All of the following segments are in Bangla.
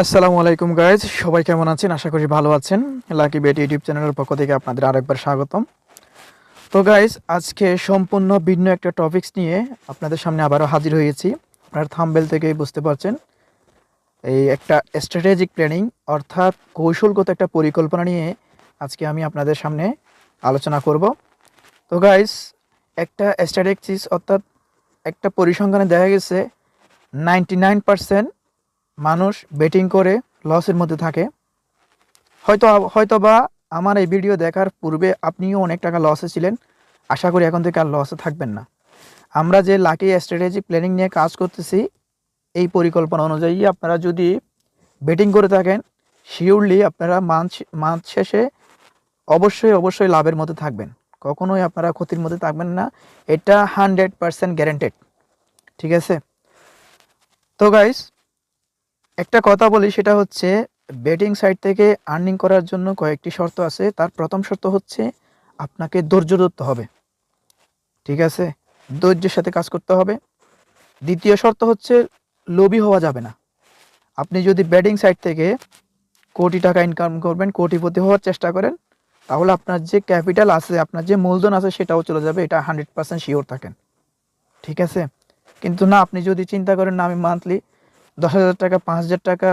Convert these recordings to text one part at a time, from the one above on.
আসসালামু আলাইকুম গাইজ সবাই কেমন আছেন? আশা করি ভালো আছেন। লাকি বেট ইউটিউব চ্যানেলের পক্ষ থেকে আপনাদের আরেকবার স্বাগতম। তো গাইজ আজকে সম্পূর্ণ ভিন্ন একটা টপিকস নিয়ে আপনাদের সামনে আবারও হাজির হয়েছি। আপনার থামবেল থেকেই বুঝতে পারছেন। এই একটা স্ট্র্যাটেজিক প্ল্যানিং অর্থাৎ কৌশলগত একটা পরিকল্পনা নিয়ে আজকে আমি আপনাদের সামনে আলোচনা করব। তো গাইজ একটা স্ট্র্যাটেজিস অর্থাৎ একটা পরিসংখ্যানে দেখা গেছে নাইনটি নাইন পার্সেন্ট মানুষ বেটিং করে লসের মধ্যে থাকে। হয়তো হয়তো বা আমার এই ভিডিও দেখার পূর্বে আপনিও অনেক টাকা লসে ছিলেন। আশা করি এখন থেকে আর লসে থাকবেন না। আমরা যে লাকি স্ট্র্যাটেজি প্ল্যানিং নিয়ে কাজ করতেছি, এই পরিকল্পনা অনুযায়ী আপনারা যদি বেটিং করে থাকেন শিওরলি আপনারা মান্থ মান্থ শেষে অবশ্যই অবশ্যই লাভের মধ্যে থাকবেন। কখনোই আপনারা ক্ষতির মধ্যে থাকবেন না। এটা হান্ড্রেড পারসেন্ট গ্যারেন্টেড ঠিক আছে? তো গাইস একটা কথা বলি, সেটা হচ্ছে বেটিং সাইট থেকে আর্নিং করার জন্য কয়েকটি শর্ত আছে। তার প্রথম শর্ত হচ্ছে আপনাকে ধৈর্য ধরতে হবে। ঠিক আছে? ধৈর্যের সাথে কাজ করতে হবে। দ্বিতীয় শর্ত হচ্ছে লোভী হওয়া যাবে না। আপনি যদি ব্যাটিং সাইট থেকে কোটি টাকা ইনকাম করবেন, কোটিপতি হওয়ার চেষ্টা করেন, তাহলে আপনার যে ক্যাপিটাল আছে, আপনার যে মূলধন আছে, সেটাও চলে যাবে। এটা হান্ড্রেড পার্সেন্ট শিওর থাকেন। ঠিক আছে? কিন্তু না, আপনি যদি চিন্তা করেন না, আমি মান্থলি দশ হাজার টাকা, পাঁচ হাজার টাকা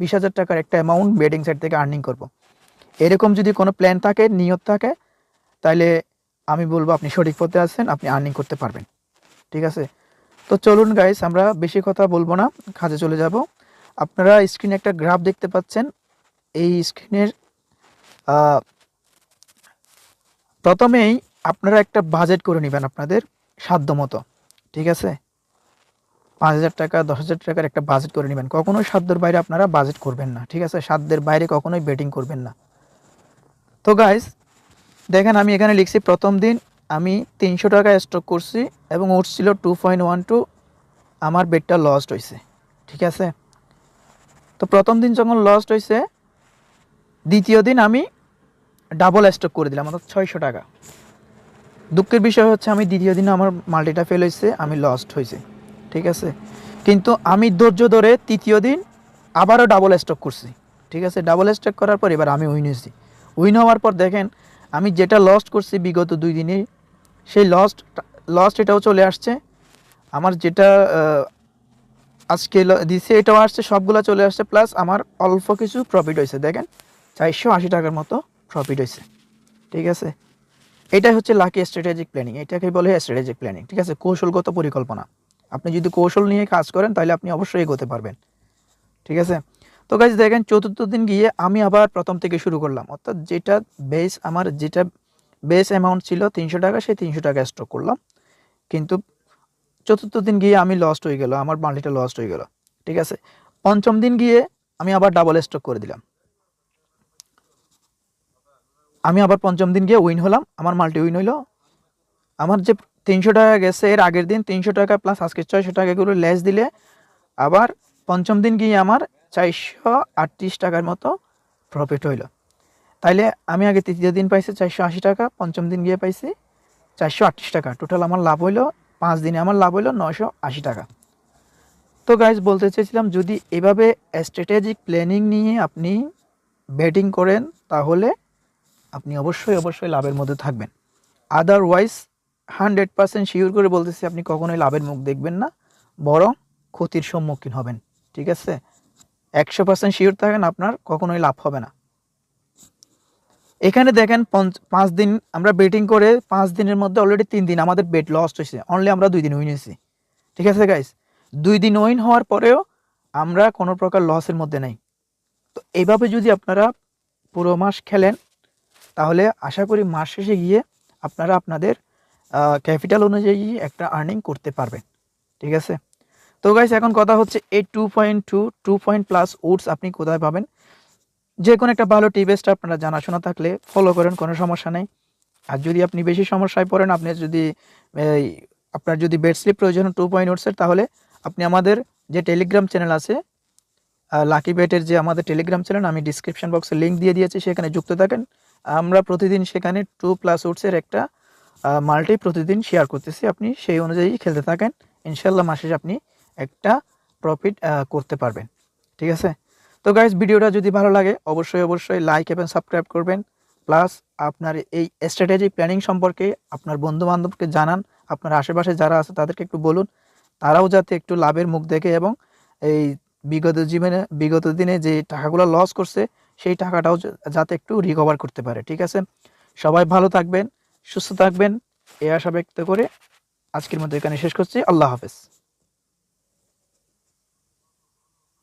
বিশ হাজার টাকার একটা অ্যামাউন্ট বেডিং সাইট থেকে আর্নিং করব। এরকম যদি কোনো প্ল্যান থাকে, নিয়ত থাকে তাহলে আমি বলব আপনি সঠিক পথে আছেন, আপনি আর্নিং করতে পারবেন। ঠিক আছে? তো চলুন গাইস আমরা বেশি কথা বলব না, কাজে চলে যাব। আপনারা স্ক্রিনে একটা গ্রাফ দেখতে পাচ্ছেন। এই স্ক্রিনের প্রথমেই আপনারা একটা বাজেট করে নেবেন আপনাদের সাধ্য মতো ঠিক আছে? পাঁচ হাজার টাকা, দশ হাজার টাকার একটা বাজেট করে নেবেন। কখনোই সাধ্যের বাইরে আপনারা বাজেট করবেন না, ঠিক আছে? সাধ্যের বাইরে কখনোই বেটিং করবেন না। তো গাইস দেখেন আমি এখানে লিখছি, প্রথম দিন আমি তিনশো টাকা স্টক করছি এবং উঠছিল টু পয়েন্ট ওয়ান টু আমার বেডটা লস্ট হয়েছে ঠিক আছে? তো প্রথম দিন যখন লস্ট হয়েছে দ্বিতীয় দিন আমি ডাবল স্টক করে দিলাম, অর্থাৎ ছয়শো টাকা। দুঃখের বিষয় হচ্ছে আমি দ্বিতীয় দিন আমার মাল্টিটা ফেল হয়েছে আমি লস্ট হয়েছে ঠিক আছে? কিন্তু আমি ধৈর্য ধরে তৃতীয় দিন আবারও ডাবল স্টক করছি। ঠিক আছে? ডাবল স্টক করার পর এবার আমি উইন হয়েছি। উইন হওয়ার পর দেখেন, আমি যেটা লস্ট করছি বিগত দুই দিনে, সেই লস্ট লস্ট এটাও চলে আসছে। আমার যেটা আজকে দিছে এটাও আসছে, সবগুলো চলে আসছে প্লাস আমার অল্প কিছু প্রফিট হয়েছে। দেখেন, চারশো আশি টাকার মতো প্রফিট হয়েছে। ঠিক আছে? এটাই হচ্ছে লাকি স্ট্র্যাটেজিক প্ল্যানিং এটাকে বলে স্ট্র্যাটেজিক প্ল্যানিং ঠিক আছে? কৌশলগত পরিকল্পনা। আপনি যদি কৌশল নিয়ে কাজ করেন, তাহলে আপনি অবশ্যই এগোতে পারবেন। ঠিক আছে? তো গাছ দেখেন, চতুর্থ দিন গিয়ে আমি আবার প্রথম থেকে শুরু করলাম। অর্থাৎ যেটা বেস আমার, যেটা বেস অ্যামাউন্ট ছিল তিনশো টাকা, সেই তিনশো টাকা স্টক করলাম। কিন্তু চতুর্থ দিন গিয়ে আমি লস্ট হয়ে গেল আমার মাল্টিটা লস্ট হয়ে গেল। ঠিক আছে? পঞ্চম দিন গিয়ে আমি আবার ডাবল স্টক করে দিলাম। আমি আবার পঞ্চম দিন গিয়ে উইন হলাম, আমার মাল্টি উইন হইল। আমার যে তিনশো টাকা গেছে, এর আগের দিন তিনশো টাকা প্লাস আজকে ছয়শো টাকাগুলো লেস দিলে আবার পঞ্চম দিন গিয়ে আমার চারশো আটত্রিশ টাকার মতো প্রফিট হইল। তাইলে আমি আগে তৃতীয় দিন পাইছি চারশো আশি টাকা, পঞ্চম দিন গিয়ে পাইছি চারশো আটত্রিশ টাকা। টোটাল আমার লাভ হইল, পাঁচ দিনে আমার লাভ হইল নশো আশি টাকা। তো গাইজ বলতে চেয়েছিলাম যদি এভাবে স্ট্র্যাটেজিক প্ল্যানিং নিয়ে আপনি ব্যাটিং করেন, তাহলে আপনি অবশ্যই অবশ্যই লাভের মধ্যে থাকবেন। আদারওয়াইজ হান্ড্রেড পার্সেন্ট শিওর করে বলতেছি, আপনি কখনোই লাভের মুখ দেখবেন না, বরং ক্ষতির সম্মুখীন হবেন, ঠিক আছে? একশো পার্সেন্ট শিওর থাকেন, আপনার কখনোই লাভ হবে না। এখানে দেখেন পাঁচ দিন, আমরা বেটিং করে পাঁচ দিনের মধ্যে অলরেডি তিন দিন আমাদের বেট লস্ট হয়েছে অনলি আমরা দুই দিন উইন হয়েছি, ঠিক আছে গাইস দুই দিন উইন হওয়ার পরেও আমরা কোনো প্রকার লসের মধ্যে নেই। তো এইভাবে যদি আপনারা পুরো মাস খেলেন, তাহলে আশা করি মাস শেষে গিয়ে আপনারা আপনাদের ক্যাপিটাল অনুযায়ী একটা আর্নিং করতে পারবেন, ঠিক আছে? তো গাইস এখন কথা হচ্ছে এই two point two two point plus odds আপনি কোথায় পাবেন? যে কোনো একটা ভালো টিভেস্ট আপনারা জানাশোনা থাকলে ফলো করেন, কোনো সমস্যা নেই। আর যদি আপনি বেশি সমস্যায় পড়েন, আপনি যদি আপনার যদি বেড স্লিপ প্রয়োজন টু পয়েন্ট উডসের তাহলে আপনি আমাদের যে টেলিগ্রাম চ্যানেল আছে লাকি বেটের যে আমাদের টেলিগ্রাম চ্যানেল আমি ডিসক্রিপশন বক্সে লিঙ্ক দিয়ে দিয়েছি, সেখানে যুক্ত থাকেন। আমরা প্রতিদিন সেখানে টু প্লাস উডসের একটা মাল্টি প্রতিদিন শেয়ার করতেছি। আপনি সেই অনুযায়ী খেলতে থাকেন। ইনশাল্লাহ মাসে আপনি একটা প্রফিট করতে পারবেন। ঠিক আছে? তো গাইজ ভিডিওটা যদি ভালো লাগে, অবশ্যই অবশ্যই লাইক এবং সাবস্ক্রাইব করবেন। প্লাস আপনার এই স্ট্র্যাটেজি প্ল্যানিং সম্পর্কে আপনার বন্ধু বান্ধবকে জানান। আপনার আশেপাশে যারা আছে, তাদেরকে একটু বলুন। তারাও যাতে একটু লাভের মুখ দেখে এবং এই বিগত জীবনে, বিগত দিনে যে টাকাগুলো লস করছে, সেই টাকাটাও যাতে একটু রিকভার করতে পারে। ঠিক আছে? সবাই ভালো থাকবেন। সুস্থ থাকবেন। এ আশা ব্যক্ত করে আজকের মতো এখানে শেষ করছি। আল্লাহ হাফেজ।